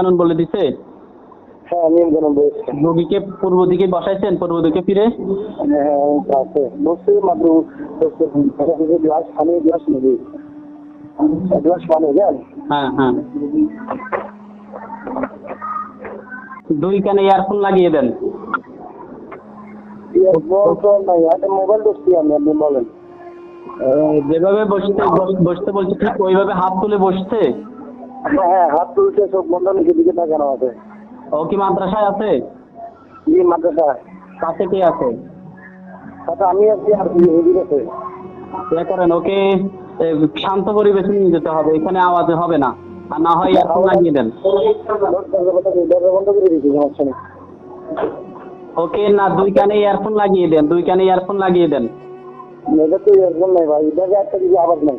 কানুন বলে দিছে? হ্যাঁ নিয়ম কানুন বলছে রোগীকে পূর্ব দিকে বসাইছেন পূর্ব দিকে ফিরে? হ্যাঁ আছে বলছে মাত্র গ্লাস পানি গ্লাস নেবে। গ্লাস পানি হ্যাঁ হ্যাঁ। দুই কানে ইয়ারফোন লাগিয়ে দেন। যেভাবে বসতে বসতে বলছে ঠিক ওইভাবে হাত তুলে বসছে? হ্যাঁ হাত তুলছে চোখ বন্ধ নিচে দিকে তাকানো আছে। ও কি মাদ্রাসায় আছে? জি মাদ্রাসা কাছে কে আছে? সাথে আমি আছি আর হুজুর আছে। ইয়ে করেন ওকে শান্ত পরিবেশে নিয়ে যেতে হবে এখানে আওয়াজ হবে না। আর না হয় ইয়ারফোন লাগিয়ে দেন। ওকে না দুই কানে ইয়ারফোন লাগিয়ে দেন দুই কানে ইয়ারফোন লাগিয়ে দেন। এটা তো এরকম নাই ভাই এটা একটা কিছু আওয়াজ নাই।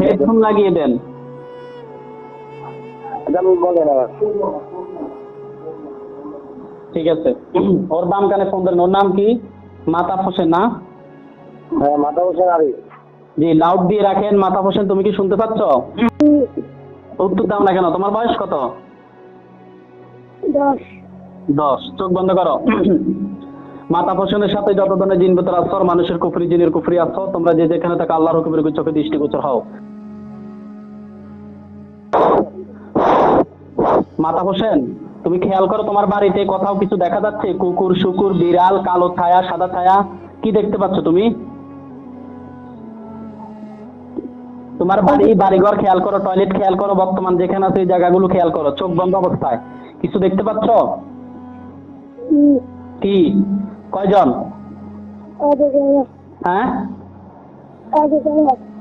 হেডফোন লাগিয়ে দেন। ঠিক আছে। ওর বাম কানে ফোন দেন। ওর নাম কি? মাতাফ হোসেন না? হ্যাঁ মাথা বসে আরে জি লাউড দিয়ে রাখেন। মাতাফ হোসেন তুমি কি শুনতে পাচ্ছ? উত্তর দাও না কেন? তোমার বয়স কত? দশ। দশ। চোখ বন্ধ করো। মাতা হোসেনের সাথে যত ধরনের জিন বেতর মানুষের কুফরি জিনের কুফরি আছো তোমরা যে যেখানে থাকা আল্লাহর হুকুমের চোখে দৃষ্টিগোচর হও। মাতা হোসেন তুমি খেয়াল করো তোমার বাড়িতে কোথাও কিছু দেখা যাচ্ছে? কুকুর শুকুর বিড়াল কালো ছায়া সাদা ছায়া কি দেখতে পাচ্ছ তুমি? তোমার বাড়ি বাড়িঘর খেয়াল করো টয়লেট খেয়াল করো বর্তমান যেখানে আছে এই জায়গাগুলো খেয়াল করো চোখ বন্ধ অবস্থায়। কিছু দেখতে পাচ্ছ? কি? কয়জন? হ্যাঁ?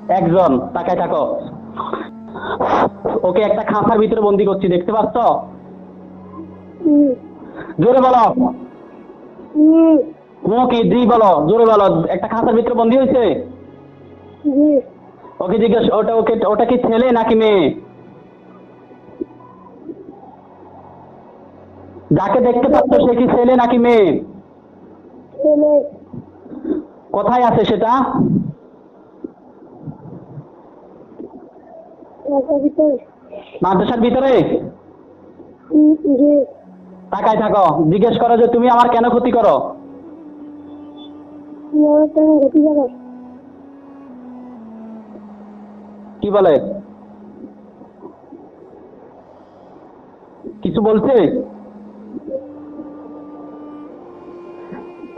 একজন তাকায় থাকো। ওকে একটা খাঁচার ভিতরে বন্দি করছি, দেখতে পাচ্ছ? জোরে বলো। ওকে, জি বলো, জোরে বলো। একটা খাঁচার ভিতরে বন্দি হয়েছে? ওকে জিজ্ঞেস, ওটা ওকে, ওটা কি ছেলে নাকি মেয়ে? যাকে দেখতে পাচ্ছ, সে কি ছেলে নাকি মেয়ে? কোথায় আছে সেটা? মাদ্রাসার ভিতরে? তাকায় থাকো। জিজ্ঞেস করো যে তুমি আমার কেন ক্ষতি করো? কি বলে? কিছু বলছে?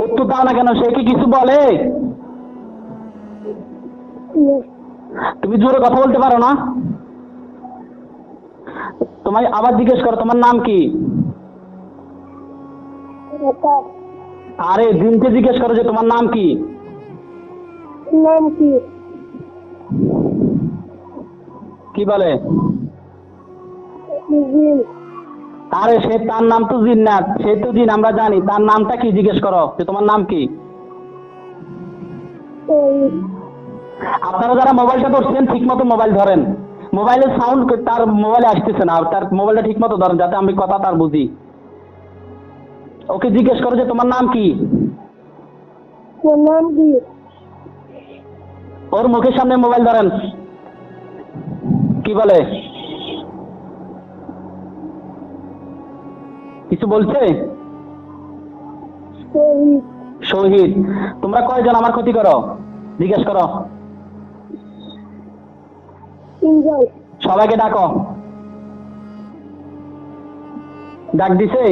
উত্তর দাও না কেন? সে কি কিছু বলে? তুমি জোরে কথা বলতে পারো না। তোমায় আবার জিজ্ঞেস করো তোমার নাম কি? আরে দিনকে জিজ্ঞেস করো যে তোমার নাম কি? নাম কি? কি বলে? আরে সে তার নাম তো না সে তো জিন আমরা জানি। তার নামটা কি জিজ্ঞেস করো যে তোমার নাম কি? আপনারা যারা মোবাইলটা ধরছেন ঠিক মতো মোবাইল ধরেন। মোবাইলের সাউন্ড তার মোবাইলে আসতেছে না তার মোবাইলটা ঠিক মতো ধরেন যাতে আমি কথা তার বুঝি। ওকে জিজ্ঞেস করো যে তোমার নাম কি? নাম কি ওর মুখের সামনে মোবাইল ধরেন। কি বলে? কিছু বলছে? শহীদ। শহীদ। তোমরা কয়জন আমার ক্ষতি করো? জিজ্ঞেস করো। তিনজন সবাইকে ডাকো। ডাক দিছে?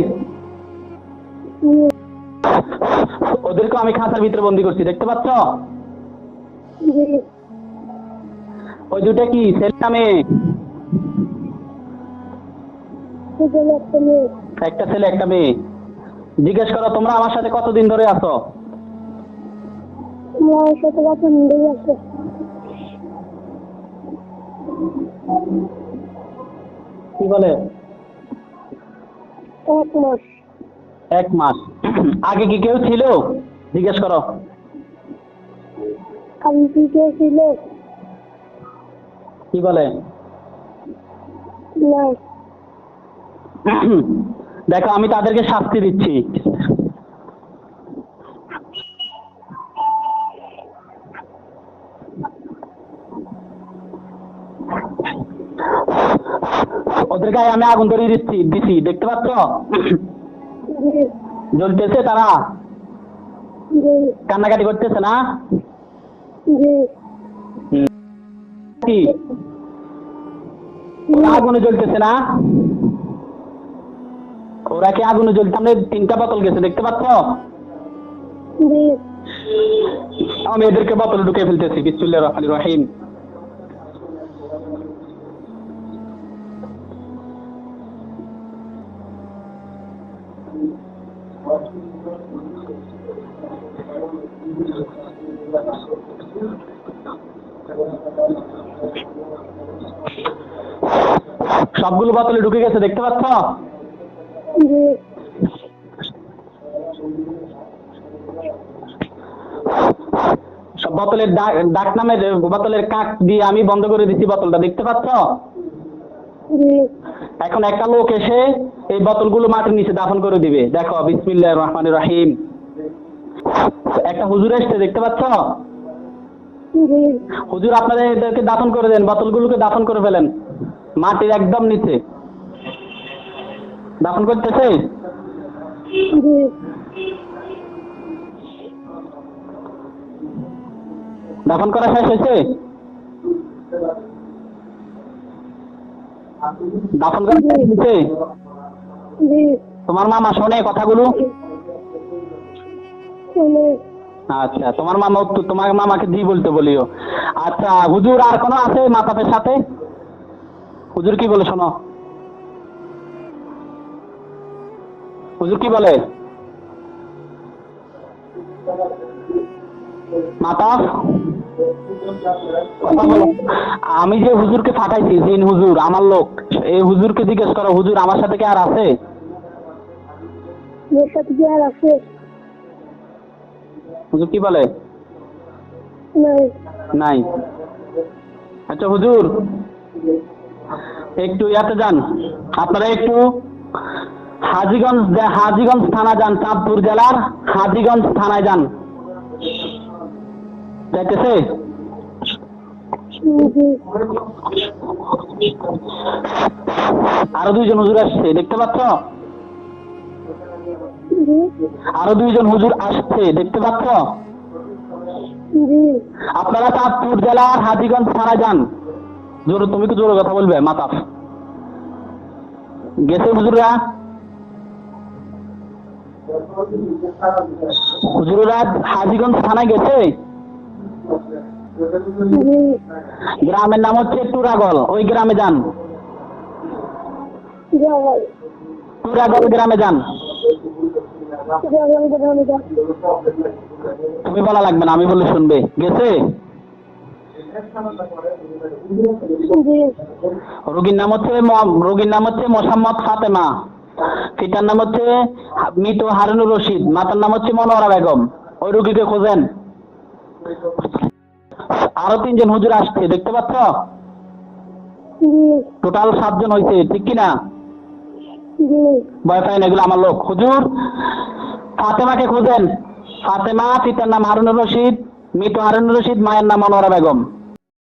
ওদেরকে আমি খাঁচার ভিতরে বন্দি করছি দেখতে পাচ্ছ? ওই দুটা কি ছেলে না মেয়ে? একটা ছেলে একটা মেয়ে। জিজ্ঞেস করো তোমরা আমার সাথে কতদিন ধরে আছো? আমার সাথে কথা মিলে গেছে কি বলে? এক মাস। এক মাস। আগে কি কেউ ছিল? জিজ্ঞেস করো। আমি কি কেউ ছিল? কি বলে? দেখো আমি তাদেরকে শাস্তি দিচ্ছি। ওদের গায়ে আমি আগুন ধরিয়ে দিচ্ছি, দিছি, দেখতে পাচ্ছ? জ্বলতেছে তারা। কান্নাকাটি করতেছে না? কি? আগুনে জ্বলতেছে না? ওরা কি আগুনে জ্বলতে সামনে তিনটা বোতল গেছে, দেখতে পাচ্ছ? আমি এদেরকে বোতল ঢুকে ফেলতেছি, বিসমিল্লাহির রহমানির রহিম। সবগুলো বোতলে ঢুকে গেছে, দেখতে পাচ্ছ? সব বোতলের ডাক নামের বোতলের কাক দিয়ে আমি বন্ধ করে দিচ্ছি বোতলটা, দেখতে পাচ্ছ? এখন একটা লোক এসে এই বোতলগুলো মাটির নিচে দাফন করে দিবে। দেখো বিসমিল্লাহ রহমান রহিম। একটা হুজুর এসছে, দেখতে পাচ্ছ? হুজুর আপনাদের এদেরকে দাফন করে দেন, বোতলগুলোকে দাফন করে ফেলেন। মাটির একদম নিচে। দাফন করতেছে? দাফন করা শেষ হয়েছে? দাফন করা তোমার মামা শোনে কথাগুলো? শুনে। আচ্ছা তোমার মামা তোমার মামাকে জি বলতে বলিও। আচ্ছা হুজুর আর কোনো আছে মাতাপের সাথে? হুজুর কি বলে শোনো? হুজুর কি বলে? মাতা? আমি যে হুজুরকে পাঠাইছি, জিন হুজুর, আমার লোক এই হুজুরকে জিজ্ঞেস করো, হুজুর আমার সাথে কি আর আছে? সাথে কি আর আছে? হুজুর কি বলে? নাই। আচ্ছা হুজুর একটু ইয়াতে যান। আপনারা একটু হাজিগঞ্জ হাজিগঞ্জ থানা যান চাঁদপুর জেলার হাজিগঞ্জ থানায় যান। যাইতেছে? আরও দুইজন হুজুর আসছে দেখতে পাচ্ছ? আরও দুইজন হুজুর আসছে দেখতে পাচ্ছ? আপনারা চাঁদপুর জেলার হাজিগঞ্জ থানায় যান। জোর তুমি তো জোরে কথা বলবে মাতাফ গেছে হুজুররা? হুজুররা হাজিগঞ্জ থানায় গেছে? গ্রামের নাম হচ্ছে টুরাগল ওই গ্রামে যান। টুরাগল গ্রামে যান। তুমি বলা লাগবে না, আমি বলে শুনবে। গেছে? রোগীর নাম হচ্ছে রোগীর নাম হচ্ছে মোসাম্মদ ফাতেমা। পিতার নাম হচ্ছে মৃত হারুনুর রশিদ। মাতার নাম হচ্ছে মনোয়ারা বেগম। ওই রোগীকে খোঁজেন। আরও তিনজন হুজুর আসছে, দেখতে পাচ্ছ? টোটাল সাতজন হয়েছে ঠিক কিনা? ভয় পাই না, এগুলো আমার লোক। হুজুর ফাতেমাকে খুঁজেন। ফাতেমা পিতার নাম হারুনুর রশিদ মৃত হারুনুর রশিদ মায়ের নাম মনোয়ারা বেগম।